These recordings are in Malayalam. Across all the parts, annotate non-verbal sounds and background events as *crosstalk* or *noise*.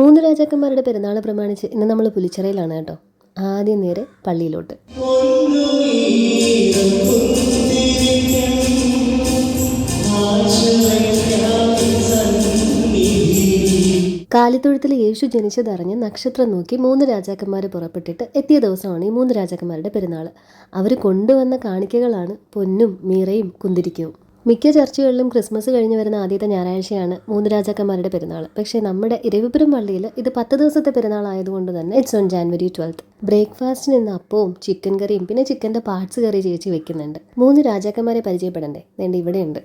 മൂന്ന് രാജാക്കന്മാരുടെ പെരുന്നാൾ പ്രമാണിച്ച് ഇന്ന് നമ്മൾ പുലിച്ചിറയിലാണ് കേട്ടോ. ആദ്യം നേരെ പള്ളിയിലോട്ട്. കാലിത്തൊഴുത്തിൽ യേശു ജനിച്ചതറിഞ്ഞ് നക്ഷത്രം നോക്കി മൂന്ന് രാജാക്കന്മാർ പുറപ്പെട്ടിട്ട് എത്തിയ ദിവസമാണ് ഈ മൂന്ന് രാജാക്കന്മാരുടെ പെരുന്നാൾ അവർ കൊണ്ടുവന്ന കാണിക്കകളാണ് പൊന്നും മീറയും കുന്തിരിക്കവും. മിക്ക ചർച്ചുകളിലും ക്രിസ്മസ് കഴിഞ്ഞ് വരുന്ന ആദ്യത്തെ ഞായറാഴ്ചയാണ് മൂന്ന് രാജാക്കന്മാരുടെ പെരുന്നാൾ. പക്ഷേ നമ്മുടെ ഇരവിപുരം പള്ളിയിൽ ഇത് പത്ത് ദിവസത്തെ പെരുന്നാൾ ആയതുകൊണ്ട് തന്നെ ഇറ്റ്സ് ഓൺ ജാനുവരി ട്വൽത്ത് ബ്രേക്ക്ഫാസ്റ്റിന് ഇന്ന് അപ്പവും ചിക്കൻ കറിയും പിന്നെ ചിക്കന്റെ പാർട്സ് കറി ചേച്ചി വെക്കുന്നുണ്ട്. മൂന്ന് രാജാക്കന്മാരെ പരിചയപ്പെടണ്ടേ? വേണ്ട ഇവിടെയുണ്ട്.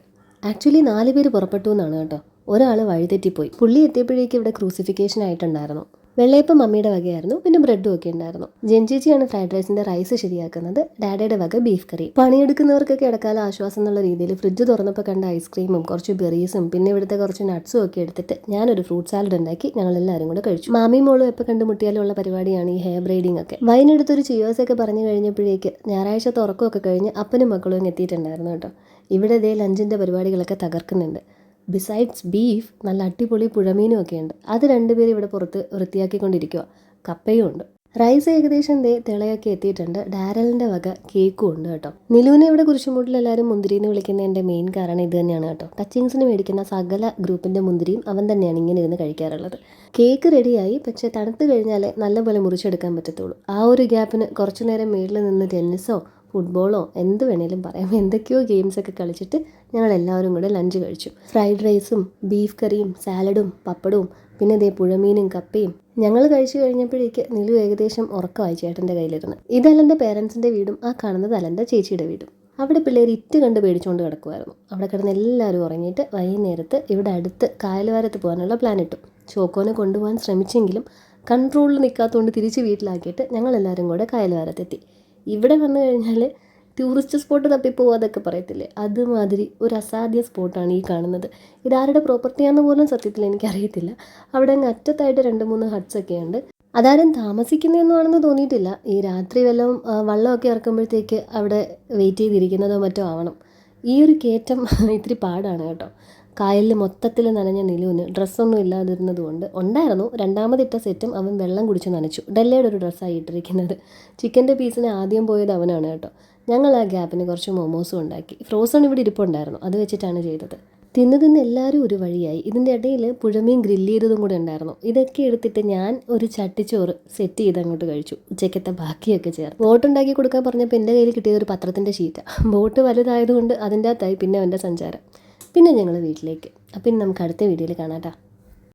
ആക്ച്വലി നാല് പേര് പുറപ്പെട്ടു എന്നാണ് കേട്ടോ. ഒരാൾ വഴിതെറ്റിപ്പോയി. പുള്ളി എത്തിയപ്പോഴേക്കും ഇവിടെ ക്രൂസിഫിക്കേഷൻ ആയിട്ടുണ്ടായിരുന്നു. വെള്ളയപ്പം മമ്മിയുടെ വകയായിരുന്നു. പിന്നെ ബ്രെഡും ഒക്കെ ഉണ്ടായിരുന്നു. ജെൻചേച്ചിയാണ് ഫ്രൈഡ് റൈസിന്റെ റൈസ് ശരിയാക്കുന്നത്. ഡാഡയുടെ വക ബീഫ് കറി. പണിയെടുക്കുന്നവർക്കൊക്കെ ഇടക്കാല ആശ്വാസം എന്നുള്ള രീതിയിൽ ഫ്രിഡ്ജ് തുറന്നപ്പോൾ കണ്ട ഐസ്ക്രീമും കുറച്ച് ബെറീസും പിന്നെ ഇവിടുത്തെ കുറച്ച് നട്ട്സും ഒക്കെ എടുത്തിട്ട് ഞാനൊരു ഫ്രൂട്ട് സാലഡ് ഉണ്ടാക്കി ഞങ്ങൾ എല്ലാവരും കൂടെ കഴിച്ചു. മാമി മോളും എപ്പോൾ കണ്ടുമുട്ടിയാലും ഉള്ള പരിപാടിയാണ് ഈ ഹെയർ ബ്രൈഡിംഗ് ഒക്കെ. വൈൻ എടുത്തൊരു ചിയോസ് ഒക്കെ പറഞ്ഞു കഴിഞ്ഞപ്പോഴേക്ക് ഞായറാഴ്ച തുറക്കമൊക്കെ കഴിഞ്ഞ് അപ്പനും മക്കളും എത്തിയിട്ടുണ്ടായിരുന്നു കേട്ടോ. ഇവിടെ ഇതേ ലഞ്ചിന്റെ പരിപാടികളൊക്കെ തകർക്കുന്നുണ്ട്. ബിസൈഡ്സ് ബീഫ് നല്ല അടിപൊളി പുഴമീനും ഒക്കെ ഉണ്ട്. അത് രണ്ടുപേരും ഇവിടെ പുറത്ത് വൃത്തിയാക്കിക്കൊണ്ടിരിക്കുക കപ്പയും ഉണ്ട്. റൈസ് ഏകദേശം ദേ തിളയൊക്കെ എത്തിയിട്ടുണ്ട്. ഡാരലിന്റെ വക കേക്കും ഉണ്ട് കേട്ടോ. നിലുവിനെ ഇവിടെ കുരിശുമൂട്ടിൽ എല്ലാവരും മുന്തിരി എന്ന് വിളിക്കുന്നതിന്റെ മെയിൻ കാരണം ഇത് തന്നെയാണ് കേട്ടോ. ടച്ചിങ്സിന് മേടിക്കുന്ന സകല ഗ്രൂപ്പിന്റെ മുന്തിരിയും അവൻ തന്നെയാണ് ഇങ്ങനെ ഇരുന്ന് കഴിക്കാറുള്ളത്. കേക്ക് റെഡിയായി പക്ഷേ തണുത്ത് കഴിഞ്ഞാലേ നല്ലപോലെ മുറിച്ചെടുക്കാൻ പറ്റത്തുള്ളൂ. ആ ഒരു ഗ്യാപ്പിന് കുറച്ചു നേരം മേളിൽ നിന്ന് ടെന്നീസോ ഫുട്ബോളോ എന്ത് വേണേലും പറയാം. എന്തൊക്കെയോ ഗെയിംസൊക്കെ കളിച്ചിട്ട് ഞങ്ങൾ എല്ലാവരും കൂടെ ലഞ്ച് കഴിച്ചു. ഫ്രൈഡ് റൈസും ബീഫ് കറിയും സാലഡും പപ്പടവും പിന്നെ ദേ പുഴമീനും കപ്പയും ഞങ്ങൾ കഴിച്ചു കഴിഞ്ഞപ്പോഴേക്ക് നിലു ഏകദേശം ഉറക്കമായി ചേട്ടന്റെ കയ്യിലിരുന്ന്. ഇത് പേരൻസിന്റെ വീടും ആ കാണുന്നത് അലന്റെ ചേച്ചിയുടെ വീടും. അവിടെ പിള്ളേർ ഇറ്റ് കണ്ട് പേടിച്ചുകൊണ്ട് കിടക്കുമായിരുന്നു അവിടെ കിടന്ന് എല്ലാവരും ഉറങ്ങിയിട്ട് വൈകുന്നേരത്ത് ഇവിടെ അടുത്ത് കായൽവാരത്ത് പോകാനുള്ള പ്ലാൻ ഇട്ടു. ചോക്കോനെ കൊണ്ടുപോകാൻ ശ്രമിച്ചെങ്കിലും കൺട്രോളിൽ നിൽക്കാത്തതുകൊണ്ട് തിരിച്ച് വീട്ടിലാക്കിയിട്ട് ഞങ്ങളെല്ലാവരും കൂടെ കായൽവാരത്തെത്തി. ഇവിടെ വന്നു കഴിഞ്ഞാൽ ടൂറിസ്റ്റ് സ്പോട്ട് തപ്പിപ്പോവാതൊക്കെ പറയത്തില്ലേ? അതുമാതിരി ഒരു അസാധ്യ സ്പോട്ടാണ് ഈ കാണുന്നത്. ഇതാരുടെ പ്രോപ്പർട്ടിയാണെന്ന് പോലും സത്യത്തിൽ എനിക്കറിയത്തില്ല. അവിടെ അങ്ങ് അറ്റത്തായിട്ട് രണ്ട് മൂന്ന് ഹട്ട്സ് ഒക്കെ ഉണ്ട്. അതാരും താമസിക്കുന്നതൊന്നുമാണെന്ന് തോന്നിയിട്ടില്ല. ഈ രാത്രി വല്ലതും വള്ളമൊക്കെ ഇറക്കുമ്പോഴത്തേക്ക് അവിടെ വെയിറ്റ് ചെയ്തിരിക്കുന്നതോ മറ്റോ ആവണം. ഈ ഒരു കയറ്റം *laughs* ഇത്തിരി പാടാണ് കേട്ടോ. കായലിൽ മൊത്തത്തിൽ നനഞ്ഞ നിലുവിന് ഡ്രസ്സൊന്നും ഇല്ലാതിരുന്നത് കൊണ്ട് ഉണ്ടായിരുന്നു. രണ്ടാമതിട്ട സെറ്റും അവൻ വെള്ളം കുടിച്ച് നനച്ചു. ഡെല്ലയുടെ ഒരു ഡ്രസ്സായി ഇട്ടിരിക്കുന്നത്. ചിക്കന്റെ പീസിന് ആദ്യം പോയത് അവനാണ് കേട്ടോ. ഞങ്ങൾ ആ ഗ്യാപ്പിന് കുറച്ച് മൊമോസും ഉണ്ടാക്കി. ഫ്രോസൺ ഇവിടെ ഇരിപ്പുണ്ടായിരുന്നു. അത് വെച്ചിട്ടാണ് ചെയ്തത്. തിന്ന് തിന്ന് എല്ലാവരും ഒരു വഴിയായി. ഇതിന്റെ ഇടയിൽ പുഴമീൻ ഗ്രില്ല് ചെയ്തതും കൂടെ ഉണ്ടായിരുന്നു. ഇതൊക്കെ എടുത്തിട്ട് ഞാൻ ഒരു ചട്ടിച്ചോറ് സെറ്റ് ചെയ്ത് അങ്ങോട്ട് കഴിച്ചു. ഉച്ചക്കത്തെ ബാക്കിയൊക്കെ ചേർത്ത്. ബോട്ട് ഉണ്ടാക്കി കൊടുക്കാൻ പറഞ്ഞപ്പോൾ എന്റെ കയ്യിൽ കിട്ടിയത് ഒരു പത്രത്തിന്റെ ഷീറ്റാണ് ബോട്ട് വലുതായതുകൊണ്ട് അതിന്റെ അകത്തായി പിന്നെ അവന്റെ സഞ്ചാരം. പിന്നെ ഞങ്ങൾ വീട്ടിലേക്ക്. അപ്പം ഇനി നമുക്ക് അടുത്ത വീഡിയോയിൽ കാണാം